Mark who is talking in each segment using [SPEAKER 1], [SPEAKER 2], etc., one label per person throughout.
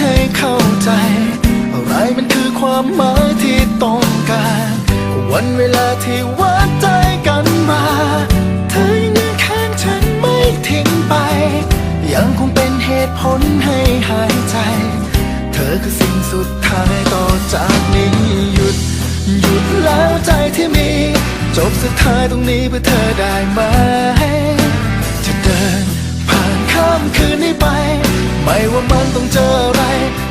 [SPEAKER 1] ให้เข้าใจ อะไรมันคือความหมายที่ต้องการ วันเวลาที่วัดใจกันมา เธอยังยข้างฉันไม่ทิ้งไป ยังคงเป็นเหตุผลให้หายใจ เธอคือสิ่งสุดท้ายต่อจากนี้หยุด หยุดแล้วใจที่มี จบสุดท้ายตรงนี้เพื่อเธอได้ไหมจะเดินผ่านข้ามคืนนี้ไป ไม่ว่ามันต้องเจอ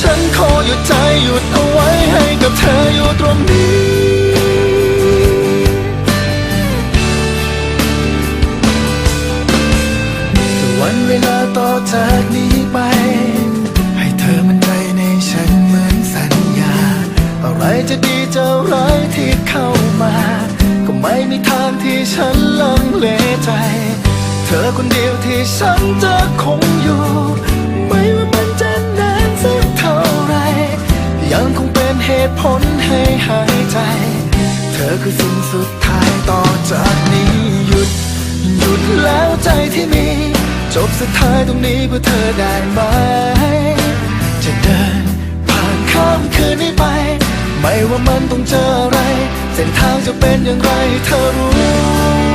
[SPEAKER 1] ฉันขอหยุดใจหยุดเอาไว้ให้กับเธออยู่ตรงนี้ วันเวลาต่อจากนี้ไป ให้เธอมั่นใจในฉันเหมือนสัญญา อะไรจะดีจะร้ายที่เข้ามา ก็ไม่มีทางที่ฉันลังเลใจ เธอคนเดียวที่ฉันจะคงอยู่ สุดท้ายต่อจากนี้หยุด หยุดแล้วใจที่มี จบสุดท้ายตรงนี้เพื่อเธอได้ไหม จะเดินผ่านข้ามคืนนี้ไป ไม่ว่ามันต้องเจออะไร เส้นทางจะเป็นอย่างไรเธอรู้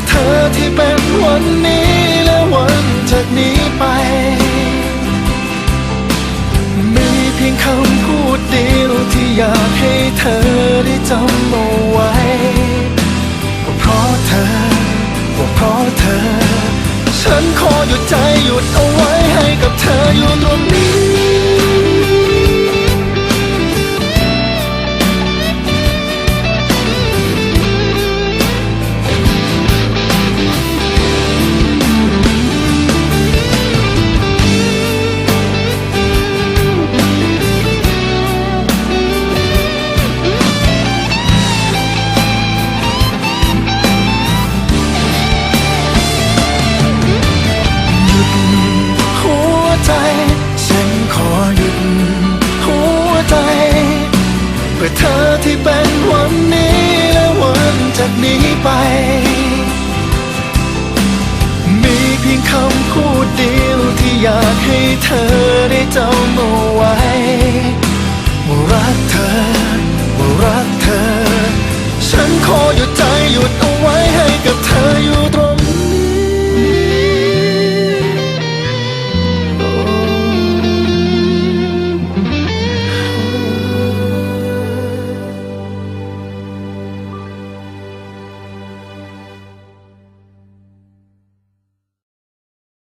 [SPEAKER 1] อเธอที่เป็นวันนี้และวันจากนี้ไป มีเพียงคำพูดเดียวที่อยากให้เธอได้จำเอาไว้ว่าเพราะเธอว่าเพราะเธอ ฉันขอหยุดใจหยุดเอาไว้ให้กับเธออยู่ตรง เธอได้จำเอาไว้